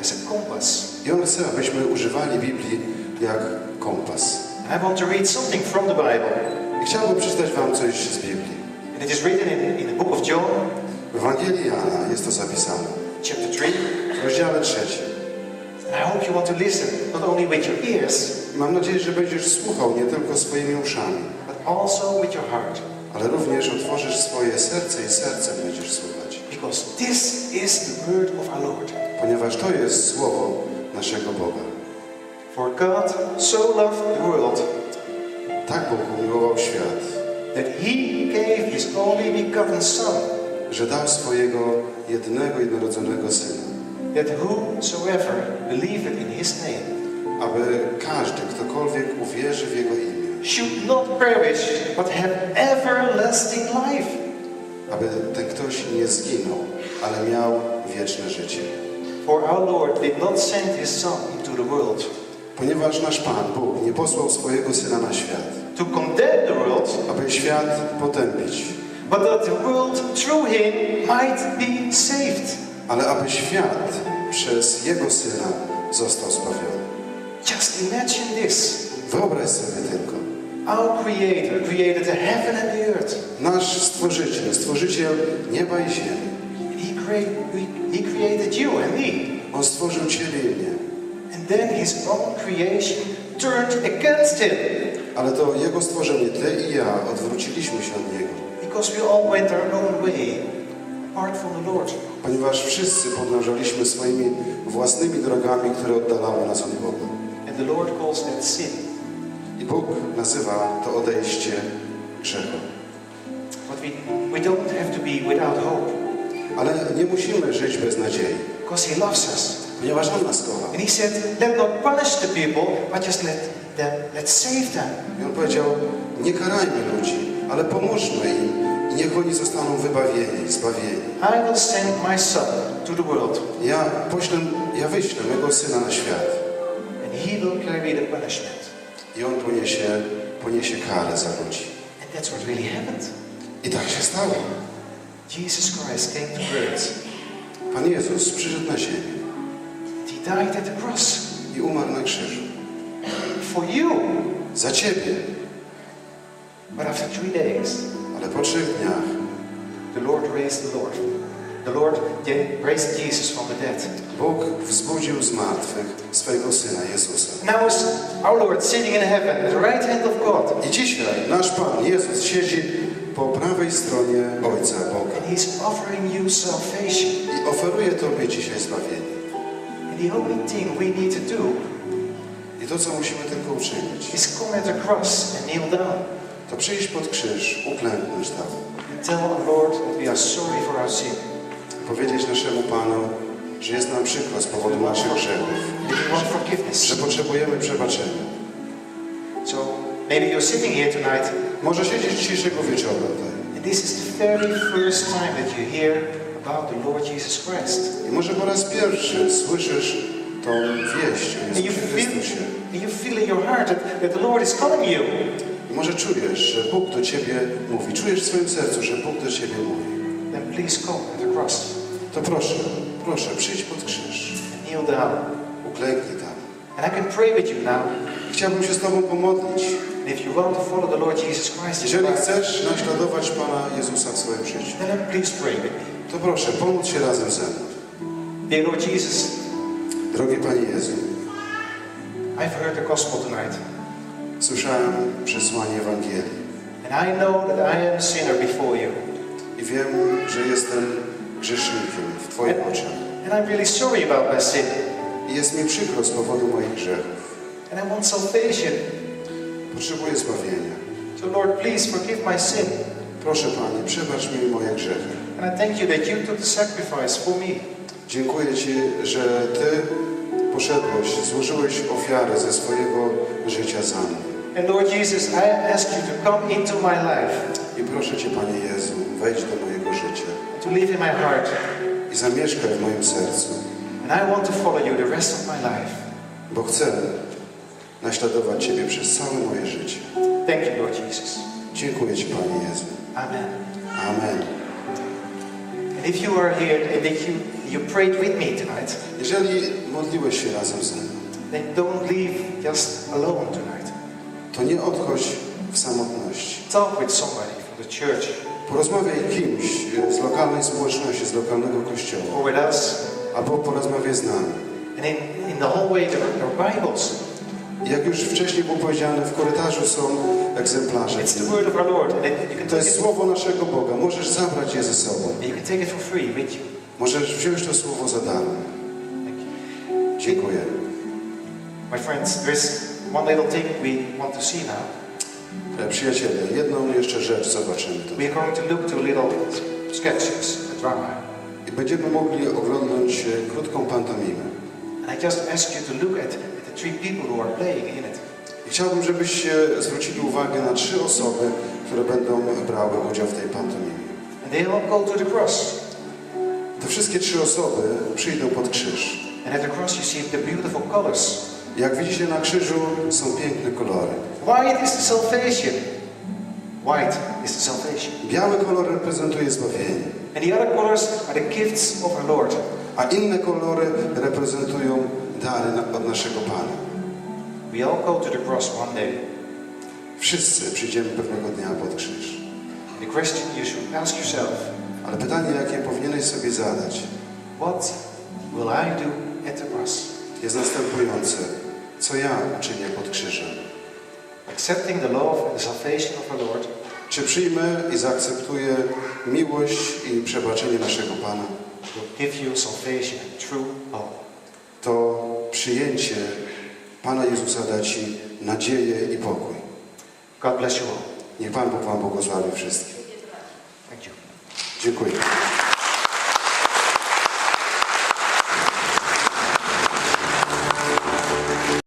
as a compass. I On chce, abyśmy używali Biblii jak kompas. I want to read something from the Bible. I chciałbym przeczytać Wam coś z Biblii. And it is written in, in the book of John, W Ewangelii Jana jest to zapisane. chapter 3. W rozdziale trzecim. And I hope you want to listen, not only with your ears, Mam nadzieję, że będziesz słuchał nie tylko swoimi uszami, but also with your heart. ale również otworzysz swoje serce i sercem będziesz słuchać. Because this is the word of our Lord. Ponieważ to jest słowo naszego Boga. For God so loved the world Tak Bóg umiłował świat, that he gave his only begotten Son, że dał swojego jednego, jednorodzonego Syna, that whosoever believeth in his name aby każdy, ktokolwiek uwierzy w Jego imię, should not perish, but have everlasting life. aby ten ktoś nie zginął, ale miał wieczne życie. For our Lord did not send his Son into the world Ponieważ nasz Pan, Bóg, nie posłał swojego Syna na świat, to condemn the world, aby świat potępić, but that the world through him might be saved. ale aby świat przez Jego Syna został zbawiony. Just imagine this. Wyobraź sobie tylko, Our Creator created the heaven and the earth. nasz Stworzyciel, Stworzyciel nieba i ziemi, He, crea- he created you and me. On stworzył Ciebie i mnie, And then his own creation turned against him ale to Jego stworzenie, Ty i ja, odwróciliśmy się od Niego, because we all went our own way apart from the Lord. ponieważ wszyscy podążaliśmy swoimi własnymi drogami, które oddalały nas od Boga. And the Lord calls that sin. I Bóg nazywa to odejście grzechem. But we, we don't have to be without hope Ale nie musimy żyć bez nadziei, because he loves us. ponieważ On nas kocha. And he said, let not punish the people, but just let them, let's save them. I On powiedział, nie karajmy ludzi, ale pomóżmy im i niech oni zostaną wybawieni, zbawieni. I will send my son to the world Ja poślę, ja wyślę mego Syna na świat and he will carry the punishment. i On poniesie, poniesie karę za ludzi. And that's what really happened. I tak się stało. Jesus Christ came to earth. Pan Jezus przyszedł na ziemię He died at the cross i umarł na krzyżu. for you. Za Ciebie. But after three days, Ale po trzech dniach the Lord raised the Lord. The Lord raised Jesus from the dead. Bóg wzbudził z martwych swojego Syna Jezusa. Now is our Lord sitting in heaven at the right hand of God. I dzisiaj nasz Pan Jezus siedzi po prawej stronie Ojca Boga And He's offering you salvation. i oferuje Tobie dzisiaj zbawienie. And the only thing we need to do I to, co musimy tylko uczynić, is come at the cross and kneel down. to przyjść pod krzyż, uklęknąć tam, And tell our Lord that we are sorry for our sin. powiedzieć naszemu Panu, że jest nam przykro z powodu naszych grzechów, że potrzebujemy przebaczenia. So maybe you're sitting here tonight Może siedzieć dzisiejszego wieczoru tutaj and this is the very first time that you hear about the Lord Jesus Christ. i może po raz pierwszy słyszysz tą wieść o Jezusie feel, Chrystusie. and you feel in your heart that, that the Lord is calling you. I może czujesz, że Bóg do Ciebie mówi, czujesz w swoim sercu, że Bóg do Ciebie mówi. Then please come at the cross To proszę, proszę, przyjdź pod krzyż, kneel down. uklęknij tam. And I can pray with you now. Chciałbym się z Tobą pomodlić. And if you want to follow the Lord Jesus Christ, Jeżeli chcesz naśladować Pana Jezusa w swoim życiu, then please pray with me. to proszę, pomódl się razem ze mną. Dear Lord Jesus, Drogi Panie Jezu, I've heard the gospel tonight. słyszałem przesłanie Ewangelii And I know that I am a sinner before you. i wiem, że jestem grzesznikiem w Twoich oczach. And I'm really sorry about my sin. I jest mi przykro z powodu moich grzechów. And I want salvation. Potrzebuję zbawienia. So Lord, please forgive my sin. Proszę Panie, przebacz mi moje grzechy. And I thank you that you took the sacrifice for me. Dziękuję Ci, że Ty poszedłeś, złożyłeś ofiarę ze swojego życia za mnie. And Lord Jesus, I ask you to come into my life, I proszę Cię, Panie Jezu, wejdź do mojego życia to live in my heart. i zamieszkaj w moim sercu, And I want to follow you the rest of my life. bo chcę naśladować Ciebie przez całe moje życie. Thank you, Lord Jesus. Dziękuję Ci, Panie Jezu. Amen. Amen. And if you are here and if you, you prayed with me tonight, Jeżeli modliłeś się razem ze mną, then don't leave just alone tonight. to nie odchodź w samotności. Talk with somebody from the church Porozmawiaj kimś z lokalnej społeczności, z lokalnego kościoła, or with us. albo porozmawiaj z nami. And in, in the hallway there are Bibles. Jak już wcześniej było powiedziane, w korytarzu są egzemplarze. It's the word of our Lord. To jest słowo naszego Boga. Możesz zabrać je ze sobą. you can take it for free with you. Możesz wziąć to słowo za darmo. Dziękuję. My friends, there's one little thing we want to see now. E, Przyjaciele, jedną jeszcze rzecz zobaczymy tu. We are going to look to little sketches, a drama. I będziemy mogli oglądnąć e, krótką pantomimę. And I just ask you to look at, three people who are playing in it. I chciałbym, żebyście zwrócili uwagę na trzy osoby, które będą brały udział w tej pantomimie. And they all go to the cross. Te wszystkie trzy osoby przyjdą pod krzyż. And at the cross you see the beautiful colors. Jak widzicie na krzyżu są piękne kolory. White is the salvation. White is the salvation. Biały kolor reprezentuje zbawienie, And the other colors are the gifts of our Lord. a inne kolory reprezentują dary od naszego Pana. We all go to the cross one day. Wszyscy przyjdziemy pewnego dnia pod krzyż. The question you should ask yourself, Ale pytanie, jakie powinieneś sobie zadać, what will I do at the cross? jest następujące. Co ja czynię pod krzyżem? Accepting the love and the salvation of our Lord, Czy przyjmę i zaakceptuję miłość i przebaczenie naszego Pana? will give you salvation and true hope. To przyjęcie Pana Jezusa da Ci nadzieję i pokój. God bless you all. Niech Pan Bóg Wam błogosławi wszystkim. Thank you. Dziękuję.